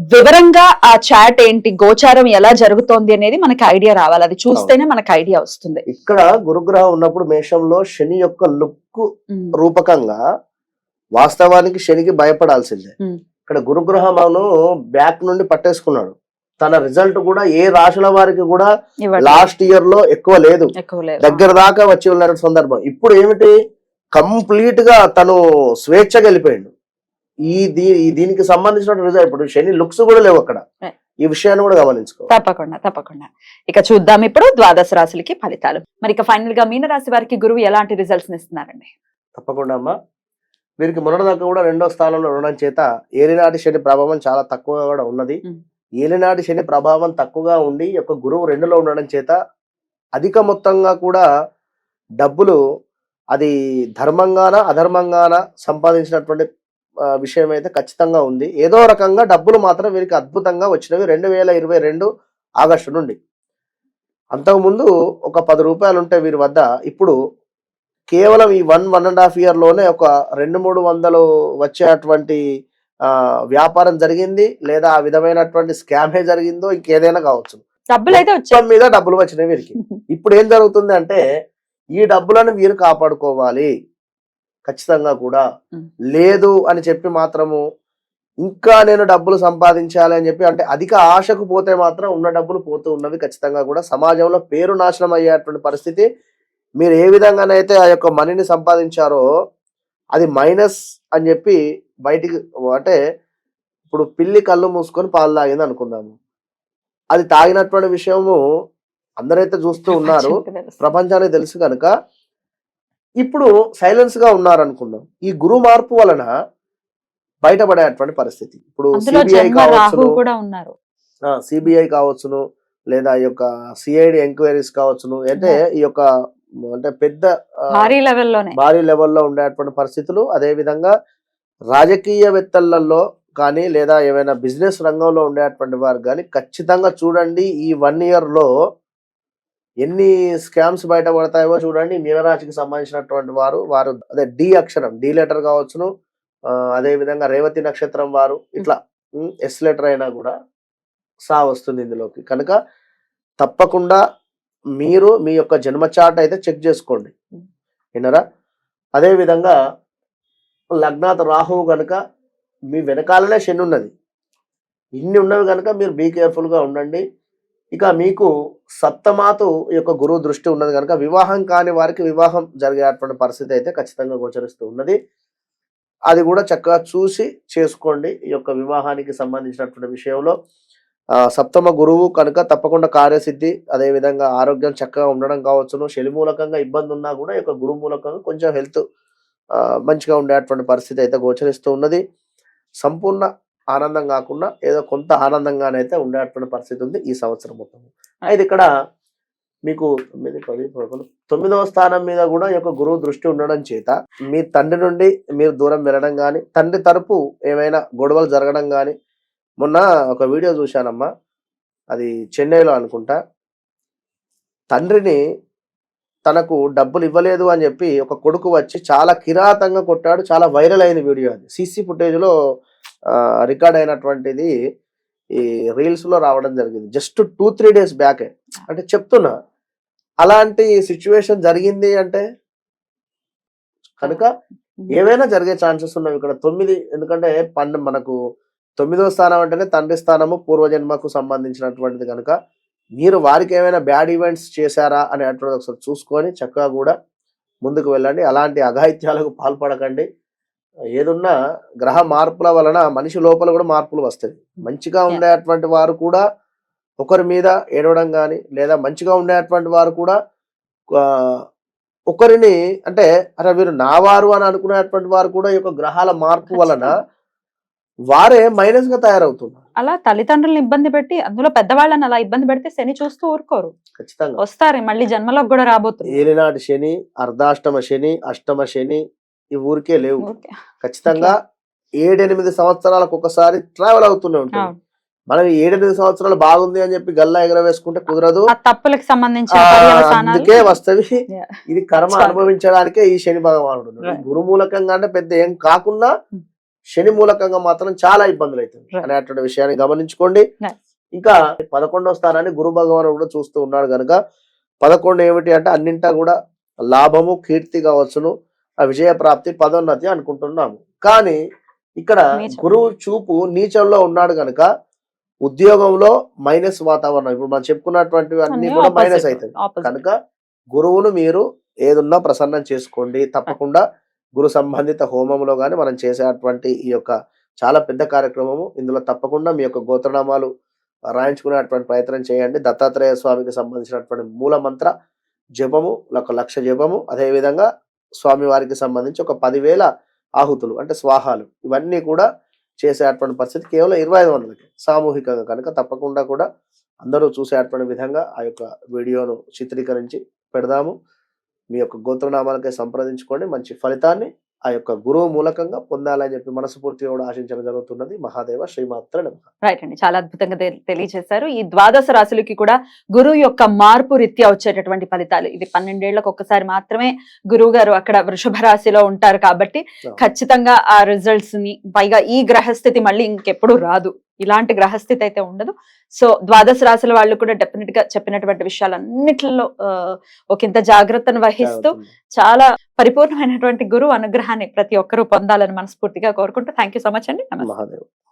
వివరంగా ఆ చాట్ ఏంటి గోచారం ఎలా జరుగుతోంది అనేది మనకి ఐడియా రావాలి. అది చూస్తేనే మనకి ఐడియా వస్తుంది. ఇక్కడ గురుగ్రహం ఉన్నప్పుడు మేషంలో శని యొక్క లుక్ రూపకంగా వాస్తవానికి శనికి భయపడాల్సిందే. ఇక్కడ గురుగ్రహమును బ్యాక్ నుండి పట్టేసుకున్నాడు. తన రిజల్ట్ కూడా ఏ రాశుల వారికి కూడా. లాస్ట్ ఇయర్లో ఎక్కువ లేదు. ఎక్కువ లేదు. దగ్గర దాకా వచ్చి ఉన్న సందర్భం. ఇప్పుడు ఏమిటి? కంప్లీట్గా తను స్వేచ్ఛగా వెళ్ళిపోయిండు. ఈ దీ దీనికి సంబంధించిన రిజల్ట్ ఇప్పుడు శని లుక్స్ కూడా లేవు అక్కడ. ఈ విషయాన్ని కూడా గమనించుకో. తప్పకుండా తప్పకుండా. ఇక చూద్దాం ఇప్పుడు ద్వాదశ రాశులకి ఫలితాలు. మరి ఇక ఫైనల్గా మీన రాశి వారికి గురువు ఎలాంటి రిజల్ట్స్ ఇస్తున్నారండి? తప్పకుండా అమ్మా. వీరికి మొన్నటిదాకా కూడా రెండో స్థానంలో ఉండడం చేత ఏలినాటి శని ప్రభావం చాలా తక్కువగా కూడా ఉన్నది. ఏలినాటి శని ప్రభావం తక్కువగా ఉండి యొక్క గురువు రెండులో ఉండడం చేత అధిక మొత్తంగా కూడా డబ్బులు అది ధర్మంగాన అధర్మంగాన సంపాదించినటువంటి విషయం అయితే ఖచ్చితంగా ఉంది. ఏదో రకంగా డబ్బులు మాత్రం వీరికి అద్భుతంగా వచ్చినవి రెండు వేల ఇరవై రెండు ఆగస్టు నుండి. అంతకుముందు ఒక పది రూపాయలు ఉంటే వీరి వద్ద ఇప్పుడు కేవలం ఈ వన్ వన్ అండ్ హాఫ్ ఇయర్లోనే ఒక రెండు మూడు వందలు వచ్చేటువంటి ఆ, వ్యాపారం జరిగింది. లేదా ఆ విధమైనటువంటి స్కామే జరిగిందో ఇంకేదైనా కావచ్చు. డబ్బులు అయితే వచ్చాయి. మొత్తం మీద డబ్బులు వచ్చినాయి వీరికి. ఇప్పుడు ఏం జరుగుతుంది అంటే ఈ డబ్బులను వీరు కాపాడుకోవాలి. ఖచ్చితంగా కూడా. లేదు అని చెప్పి మాత్రము ఇంకా నేను డబ్బులు సంపాదించాలి అని చెప్పి అంటే అధిక ఆశకు పోతే మాత్రం ఉన్న డబ్బులు పోతూ ఉన్నవి ఖచ్చితంగా కూడా సమాజంలో పేరు నాశనం అయ్యేటువంటి పరిస్థితి. మీరు ఏ విధంగానైతే ఆ యొక్క మనీని సంపాదించారో అది మైనస్ అని చెప్పి బయటికి అంటే ఇప్పుడు పిల్లి కళ్ళు మూసుకొని పాలు తాగింది అనుకుందాము. అది తాగినటువంటి విషయము అందరైతే చూస్తూ ఉన్నారు. ప్రపంచానికి తెలుసు కనుక ఇప్పుడు సైలెన్స్గా ఉన్నారు అనుకుందాం ఈ గురు మార్పు వలన బయటపడేటువంటి పరిస్థితి. ఇప్పుడు సిబిఐ ఉన్నారు. సిబిఐ కావచ్చును లేదా ఈ యొక్క సిఐడి ఎంక్వైరీస్ కావచ్చును అంటే ఈ యొక్క అంటే పెద్ద భారీ లెవెల్లోనే. భారీ లెవెల్లో ఉండేటువంటి పరిస్థితులు. అదే విధంగా రాజకీయవేత్తలలో కానీ లేదా ఏమైనా బిజినెస్ రంగంలో ఉండేటువంటి వారు కానీ ఖచ్చితంగా చూడండి ఈ వన్ ఇయర్లో ఎన్ని స్కామ్స్ బయటపడతాయో చూడండి. మీనరాశికి సంబంధించినటువంటి వారు వారు అదే డి అక్షరం డి లెటర్ కావచ్చును. అదే విధంగా రేవతి నక్షత్రం వారు ఇట్లా ఎస్ లెటర్ అయినా కూడా సా వస్తుంది ఇందులోకి. కనుక తప్పకుండా మీరు మీ యొక్క జన్మ చార్ట్ అయితే చెక్ చేసుకోండి. వినరా అదేవిధంగా లగ్నాథ్ రాహువు కనుక మీ వెనకాలనే శని ఉన్నది. ఇన్ని ఉన్నవి కనుక మీరు బీ కేర్ఫుల్గా ఉండండి. ఇక మీకు సప్తమాతు ఈ యొక్క గురువు దృష్టి ఉన్నది కనుక వివాహం కాని వారికి వివాహం జరిగేటువంటి పరిస్థితి అయితే ఖచ్చితంగా గోచరిస్తూ ఉన్నది. అది కూడా చక్కగా చూసి చేసుకోండి ఈ యొక్క వివాహానికి సంబంధించినటువంటి విషయంలో. సప్తమ గురువు కనుక తప్పకుండా కార్యసిద్ధి అదే విధంగా ఆరోగ్యం చక్కగా ఉండడం కావచ్చును. శని మూలకంగా ఇబ్బంది ఉన్నా కూడా ఈ యొక్క గురువు మూలకంగా కొంచెం హెల్త్ మంచిగా ఉండేటువంటి పరిస్థితి అయితే గోచరిస్తూ ఉన్నది. సంపూర్ణ ఆనందం కాకుండా ఏదో కొంత ఆనందంగానైతే ఉండేటువంటి పరిస్థితి ఉంది ఈ సంవత్సరం మొత్తం అయితే ఇక్కడ మీకు తొమ్మిదవ స్థానం మీద కూడా యొక్క గురువు దృష్టి ఉండడం చేత మీ తండ్రి నుండి మీరు దూరం వెళ్ళడం కానీ తండ్రి తరపు ఏమైనా గొడవలు జరగడం కానీ మొన్న ఒక వీడియో చూశానమ్మా. అది చెన్నైలో అనుకుంటా. తండ్రిని తనకు డబ్బులు ఇవ్వలేదు అని చెప్పి ఒక కొడుకు వచ్చి చాలా కిరాతంగా కొట్టాడు చాలా వైరల్ అయిన వీడియో అది. సీసీ ఫుటేజ్లో రికార్డ్ అయినటువంటిది ఈ రీల్స్లో రావడం జరిగింది. జస్ట్ టూ త్రీ డేస్ బ్యాకే. అంటే చెప్తున్నా అలాంటి సిచ్యువేషన్ జరిగింది అంటే? కనుక ఏవైనా జరిగే ఛాన్సెస్ ఉన్నవి ఇక్కడ తొమ్మిది. ఎందుకంటే పన్ను మనకు తొమ్మిదో స్థానం అంటేనే తండ్రి స్థానము పూర్వజన్మకు సంబంధించినటువంటిది కనుక. మీరు వారికి ఏమైనా బ్యాడ్ ఈవెంట్స్ చేశారా అనేటువంటిది ఒకసారి చూసుకొని చక్కగా కూడా ముందుకు వెళ్ళండి. అలాంటి అఘాయిత్యాలకు పాల్పడకండి. ఏదున్నా గ్రహ మార్పుల వలన మనిషి లోపల కూడా మార్పులు వస్తాయి. మంచిగా ఉండేటువంటి వారు కూడా ఒకరి మీద ఏడవడం కానీ లేదా మంచిగా ఉండేటువంటి వారు కూడా ఒకరిని అంటే అరే వీరు నా వారు అని అనుకునేటువంటి వారు కూడా ఈ యొక్క గ్రహాల మార్పు వలన వారే మైనస్గా తయారవుతున్నారు. అలా తల్లిదండ్రులను ఇబ్బంది పెట్టి అందులో పెద్దవాళ్ళని అలా ఇబ్బంది పెడితే శని చూస్తూ ఊరుకోరు. ఖచ్చితంగా. వస్తారు మళ్ళీ జన్మలోకి కూడా రాబోతుంది ఏలినాటి శని అర్ధాష్టమ శని అష్టమ శని ఈ ఊరికే లేవు. ఖచ్చితంగా ఏడెనిమిది సంవత్సరాలకు ఒకసారి ట్రావెల్ అవుతూనే ఉంటుంది. మనం ఏడెనిమిది సంవత్సరాలు బాగుంది అని చెప్పి గల్లా ఎగరవేసుకుంటే కుదరదు తప్పులకు పర్యవసానాలు అందుకే వస్తవి. ఇది కర్మ. అనుభవించడానికే ఈ శని భగవానుడు. Right. గురు మూలకంగా అంటే పెద్ద ఏం కాకుండా Hmm. శని మూలకంగా మాత్రం చాలా ఇబ్బందులు అవుతుంది. అనేటువంటి విషయాన్ని గమనించుకోండి. ఇంకా పదకొండవ స్థానాన్ని గురు భగవానుడు కూడా చూస్తూ ఉన్నాడు కనుక పదకొండు ఏమిటి అంటే అన్నింటా కూడా లాభము కీర్తి కావచ్చును విజయ ప్రాప్తి పదోన్నతి అనుకుంటున్నాము కానీ ఇక్కడ. గురువు చూపు నీచంలో ఉన్నాడు కనుక ఉద్యోగంలో మైనస్ వాతావరణం ఇప్పుడు మనం చెప్పుకున్నటువంటివి అన్ని కూడా. మైనస్ అవుతాయి. కనుక గురువును మీరు ఏదున్నా ప్రసన్నం చేసుకోండి తప్పకుండా గురు సంబంధిత హోమంలో కానీ మనం చేసేటువంటి ఈ యొక్క చాలా పెద్ద కార్యక్రమము ఇందులో తప్పకుండా మీ యొక్క గోత్రనామాలు రాయించుకునేటువంటి ప్రయత్నం చేయండి దత్తాత్రేయ స్వామికి సంబంధించినటువంటి మూల మంత్ర జపము ఒక లక్ష జపము అదేవిధంగా స్వామి వారికి సంబంధించి ఒక పదివేల ఆహుతులు అంటే స్వాహాలు. ఇవన్నీ కూడా చేసేటువంటి పరిస్థితి కేవలం ఇరవై ఐదు వందలకి. సామూహికంగా కనుక తప్పకుండా కూడా అందరూ చూసేటువంటి విధంగా ఆ యొక్క వీడియోను చిత్రీకరించి పెడదాము. మీ యొక్క గోత్రనామాలకే సంప్రదించుకోండి. మంచి ఫలితాన్ని ఆ యొక్క గురువు మూలకంగా పొందాలని చెప్పి మనస్ఫూర్తిగా కూడా ఆశించడం జరుగుతున్నది. మహాదేవ శ్రీమాత్ర. రైట్ అండి. చాలా అద్భుతంగా తెలియజేశారు ఈ ద్వాదశ రాశులకి కూడా గురువు యొక్క మార్పు రీత్యా వచ్చేటటువంటి ఫలితాలు. ఇది పన్నెండేళ్ళకు ఒక్కసారి మాత్రమే గురువు గారు అక్కడ వృషభ రాశిలో ఉంటారు కాబట్టి. ఖచ్చితంగా ఆ రిజల్ట్స్ని పైగా ఈ గ్రహస్థితి మళ్ళీ ఇంకెప్పుడు రాదు. ఇలాంటి గ్రహస్థితి అయితే ఉండదు. సో ద్వాదశ రాశుల వాళ్ళు కూడా డెఫినెట్గా చెప్పినటువంటి విషయాలన్నిటిలో ఆ, ఒకంత జాగ్రత్తను వహిస్తూ చాలా పరిపూర్ణమైనటువంటి గురువు అనుగ్రహాన్ని ప్రతి ఒక్కరూ పొందాలని మనస్ఫూర్తిగా కోరుకుంటూ థ్యాంక్ యూ సో మచ్ అండి. మహాదేవ్.